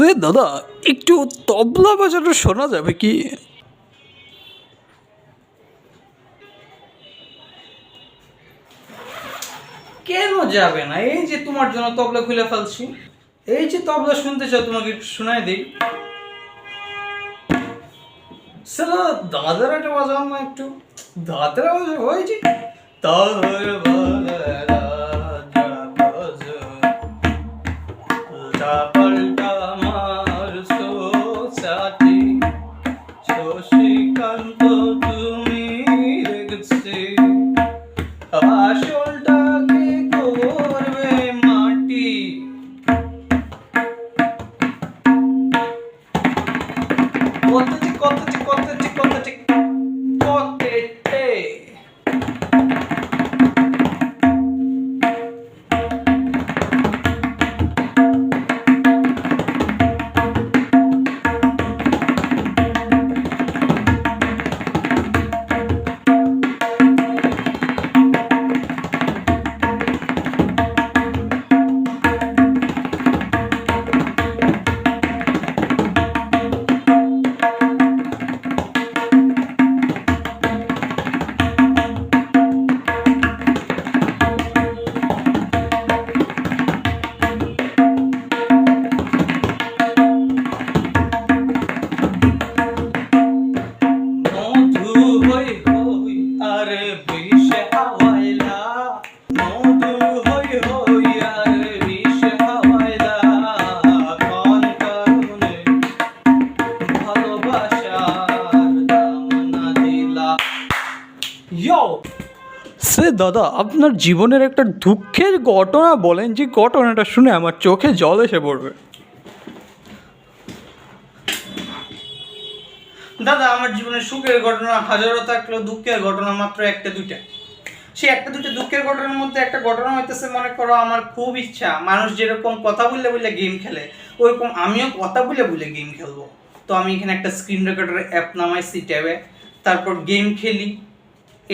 সে দাদা, একটু তবলা বাজানো শোনা যাবে কি? কেন যাবে না? এই যে তোমার জন্য তবলা খুলে ফেলছি। এই যে তবলা শুনতে চাও, তোমাকে একটু শোনাই দিই। সালা দাদার একটা বাজাও না একটু। দাদার ওই যে। তাহর দাদা, আপনার জীবনের একটা দুঃখের ঘটনা বলেন, যে ঘটনাটা শুনে আমার চোখে জল এসে পড়বে। দাদা, আমার জীবনে সুখের ঘটনা, হাজারো থাকলেও দুঃখের ঘটনা মাত্র একটা, দুইটা। সে একটা, দুইটা দুঃখের ঘটনার মধ্যে একটা ঘটনা হইতেছে, মনে করো, আমার খুব ইচ্ছা। মানুষ যেরকম কথা বললে বললে গেম খেলে, ওরকম আমিও কথা বলে বলে গেম খেলব। তো আমি এখানে একটা স্ক্রিন রেকর্ডার অ্যাপ নামাইছি ট্যাবে। তারপর গেম খেলি।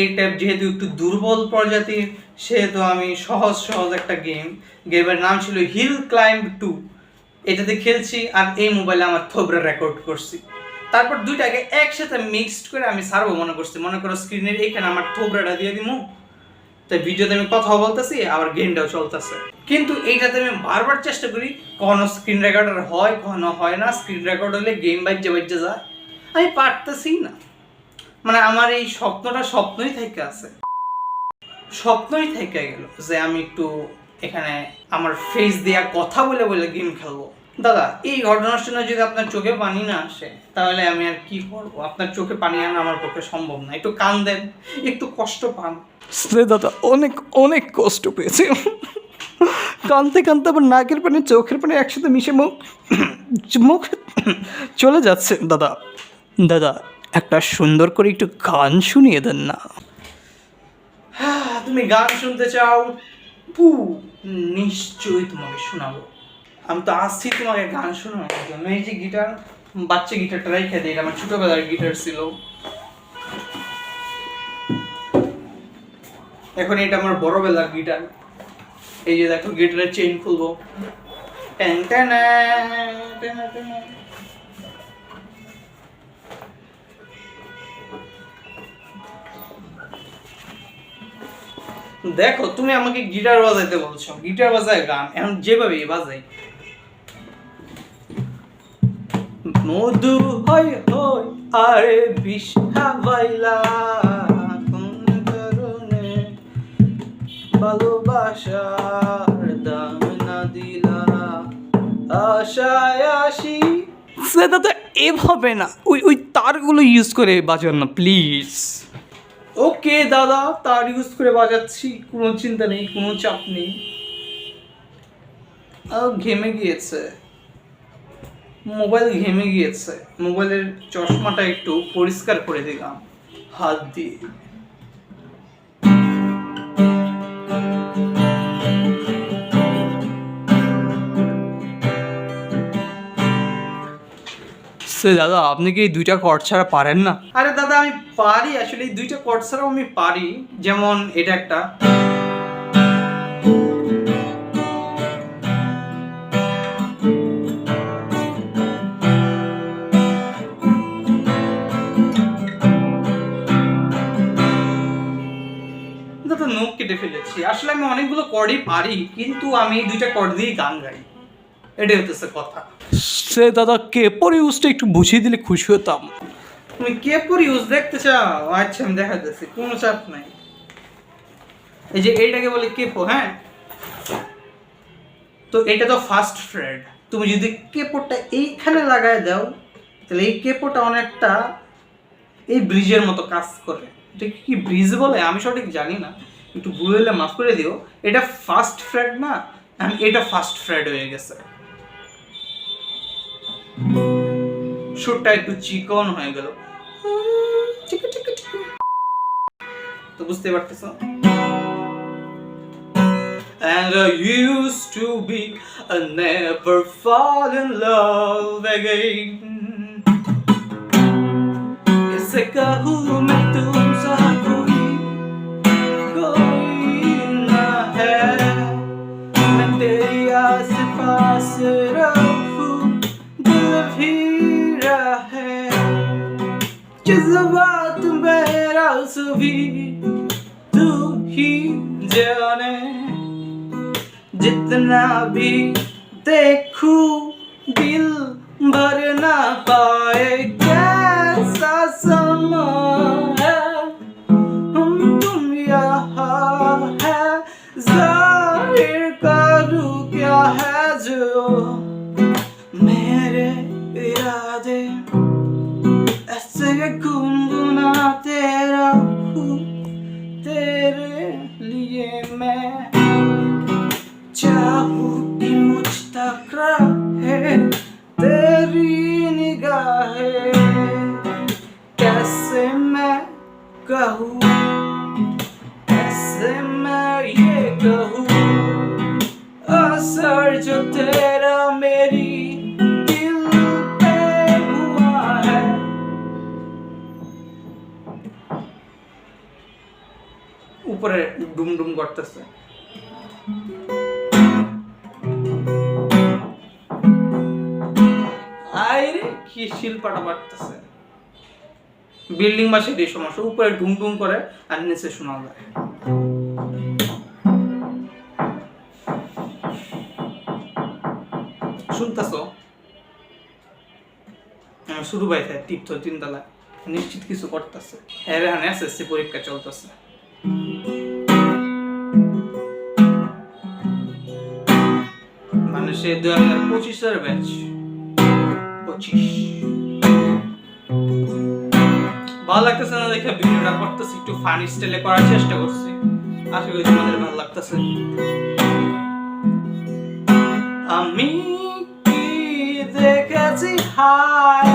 এই ট্যাব যেহেতু একটু দুর্বল প্রজাতির, সেহেতু আমি সহজ সহজ একটা গেম গেমের নাম ছিল হিল ক্লাইম্ব টু এটাতে খেলছি আর এই মোবাইলে আমার থোবরা রেকর্ড করছি। তারপর দুইটাকে একসাথে মিক্সড করে আমি সারবো মনে করছি। মনে করো স্ক্রিনের এইখানে আমার থোবরাটা দিয়ে দিমু। তাই ভিডিওতে আমি কথাও বলতেছি, আবার গেমটাও চলতেছে। কিন্তু এইটাতে আমি বারবার চেষ্টা করি, কখনো স্ক্রিন রেকর্ডার হয়, কখনো হয় না। স্ক্রিন রেকর্ড হলে গেম বাজ্যে বাজ্যে যায়। আমি পারতেছি না। মানে আমার এই স্বপ্নটা স্বপ্নই থেকে আছে। স্বপ্নই থেকে গেল যে আমি একটু এখানে আমার ফেস দেয়া কথা বলে বলে গেম খেলব। দাদা, এই ঘটনার শুনে যদি আপনার চোখে পানি না আসে, তাহলে আমি আর কি করব? আপনার চোখে পানি আনা আমার পক্ষে সম্ভব না। একটু কান দেন, একটু কষ্ট পান। দাদা, অনেক অনেক কষ্ট পেয়েছে। কানতে কানতে আবার নাকের পানি, চোখের পানি একসাথে মিশে মুখ মুখ চলে যাচ্ছে, দাদা। দাদা একটা সুন্দর করে একটু গান শুনিয়ে দেন না। তুমি গান শুনতে চাও? পু, নিশ্চয়ই তোমাকে শোনাবো। আমি তো আসছি তোমাকে গান শোনানোর জন্য। এই যে গিটার, বাচ্চা গিটারটা রেখে দিই আমার ছোটবেলার গিটার ছিল। এখন এটা আমার বড়বেলার গিটার। এই যে দেখো গিটারের চেইন খুলবো। ট্যান ট্যান দেখো, তুমি আমাকে গিটার বাজাইতে বলছো। গিটার বাজায় গান, এখন যেভাবে বাজাই। মধু হয় হয়, আরে বিষ্ঠা বাইলা ভালোবাসার দাম না দিলা? আশায় আসি। সে দাদা এভাবে না, ওই ওই তারগুলো ইউজ করে বাজান না প্লিজ ওকে, দাদা, তার ইউজ করে বাজাচ্ছি। কোনো চিন্তা নেই, কোনো চাপ নেই। ঘেমে গিয়েছে। মোবাইল ঘেমে গিয়েছে। মোবাইলের চশমাটা একটু পরিষ্কার করে দিলাম, হাত দিয়ে। সে দাদা, আপনি কি দুইটা কট ছাড়া পারেন না? আরে দাদা, আমি পারি, আসলে দুইটা কট ছাড়াও আমি পারি। যেমন এটা একটা। দাদা কেটে ফেলেছি। আসলে আমি অনেকগুলো কর্ডই পারি, কিন্তু আমি দুইটা কর্ড দিয়েই গান গাই। এটাই হতেছে কথা। সে দাদা কেপর ইউজটা একটু বুঝিয়ে দিলে খুশি হতাম। তুমি কে পর ইউজ দেখতে চাও? আচ্ছা আমি দেখা যাচ্ছে কোনো চাপ নাই। এই যে এইটাকে বলে কেপো হ্যাঁ? তো এটা তো ফার্স্ট ফ্রেড তুমি যদি কেপোটা এইখানে লাগায় দাও তাহলে এই কেপোটা অনেকটা এই ব্রিজের মতো কাজ করে। এটা কি ব্রিজ বলে? আমি সঠিক জানি না। একটু ভুল হলে মাফ করে দিও। এটা ফার্স্ট ফ্রেড না এটা ফার্স্ট ফ্রেড হয়ে গেছে। সুরটা একটু চিকন হয়ে গেল চিকু চিকু চিকু। তো বুঝতে পারতেছো And I used to be I never fall in love again किसे कहूँ मैं तुमसा कोई कोई ना है मैं तेरी आस पास जज्बात मेरा सभी तू ही जाने जितना भी देखूं दिल भर ना पाए कैसा समा कैसे मैं कहूँ कैसे मैं ये कहूँ असर जो तेरा मेरी दिल पे हुआ है উপরে ডুম ডুম করতেছে আইরে কি শিল্পাটা বাড়তেছে বিল্ডিং বা সেটাই সমস্যা, উপরে ডুম ডুম করে আর নিচে শোনা যায়। শুনতেছো? শুরু বাইতে টিপতো তিনতলা। নিশ্চিত কিছু করতেছে। এর এখন এসএসসি পরীক্ষা চলতেছে। মানে সে দু হাজার পঁচিশের ব্যাচ পঁচিশ। ভালো লাগতেছে না দেখে ভিডিওটা করতেছি, একটু ফানি স্টাইলে করার চেষ্টা করছি আশা করি তোমাদের ভালো লাগতেছে। আমি কি দেখেছি হায়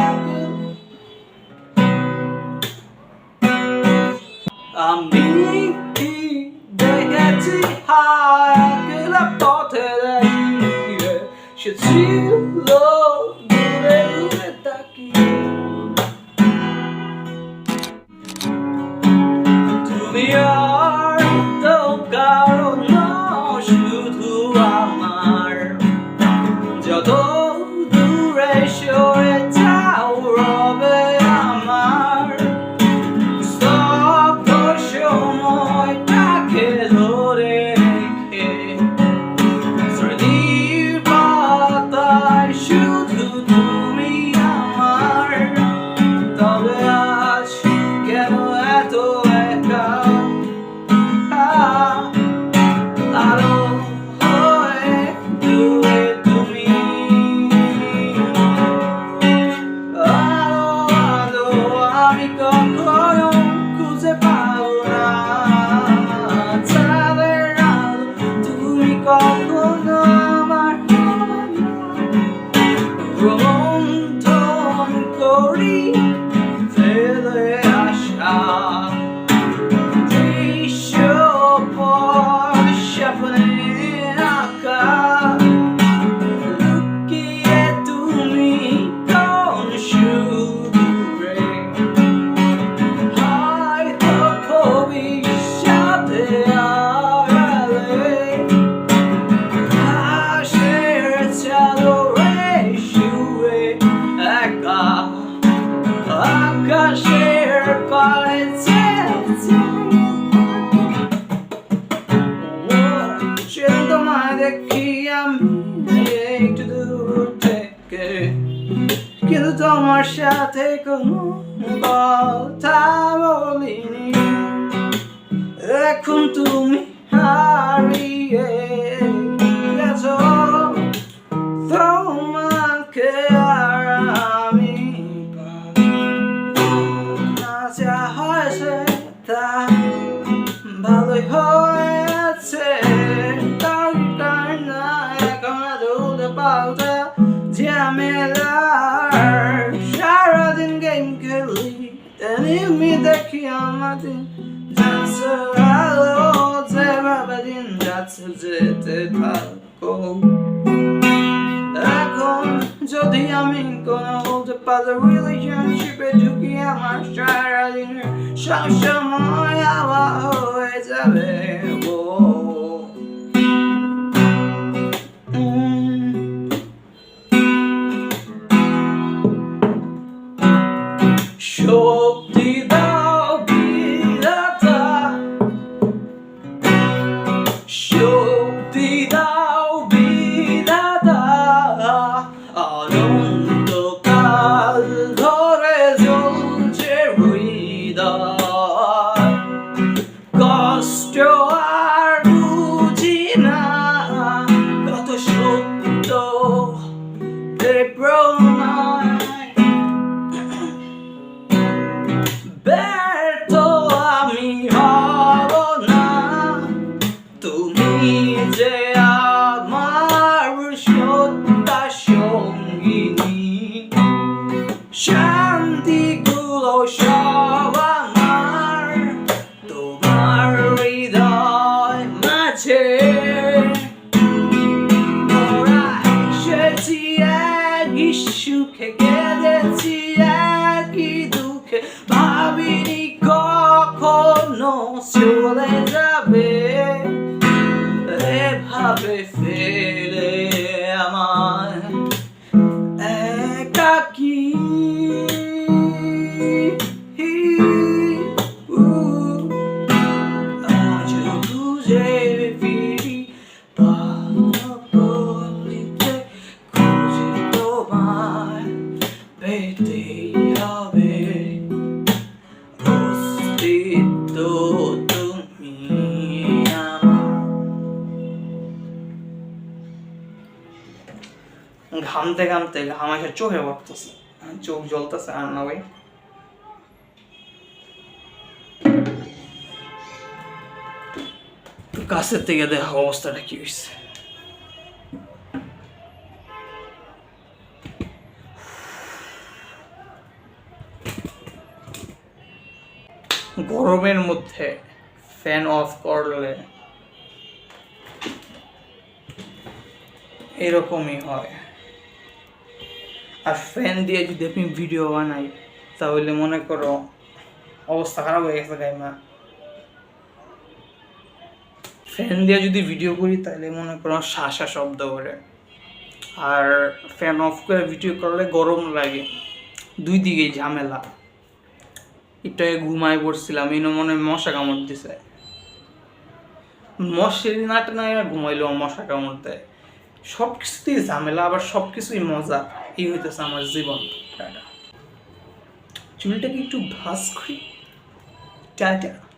আমি কি দেখেছি হায় পথে সে ছিল সে তোমায় দেখিয়া একটু থেকে কিন্তু তোমার সাথে কোনো কথা বলিনি এখন তুমি হারিয়ে গেছো তোমাকে আর আমি ভালোই হয়েছে ঝামেলার সারাদিন গেম খেলি এনিমি দেখি আমাদের। দিন যাচ্ছে যেতে থাকো। এখন যদি আমি কোনো বলতে পারলে রিলেশনশিপে ঢুকি, আমার সারাদিনের সবসময় আওয়া no ঘামতে ঘামতে ঘাম চোখে পড়তেছে। চোখ জ্বলতেছে আর না ভাই কাছের থেকে দেখা অবস্থাটা কি হয়েছে গরমের মধ্যে ফ্যান অফ করলে এরকমই হয়। আর ফ্যান দিয়ে যদি আপনি ভিডিও বানাই, তাহলে মনে করো অবস্থা খারাপ হয়ে গেছে গাইমা। ফ্যান দিয়ে যদি ভিডিও করি, তাহলে মনে করো শাসা শব্দ করে। আর ফ্যান অফ করে ভিডিও করলে গরম লাগে। দুই দিকেই ঝামেলা। আগে ঘুমায় পড়ছিলাম এনে মনে মশা কামড় দিছে। মশারি নাটে ঘুমাইলো মশা কামড় দেয়। সব কিছুতেই ঝামেলা, আবার সব কিছুই মজা। এই হইতেছে আমার জীবন। চুলটাকে একটু ভাস করি। টাটা।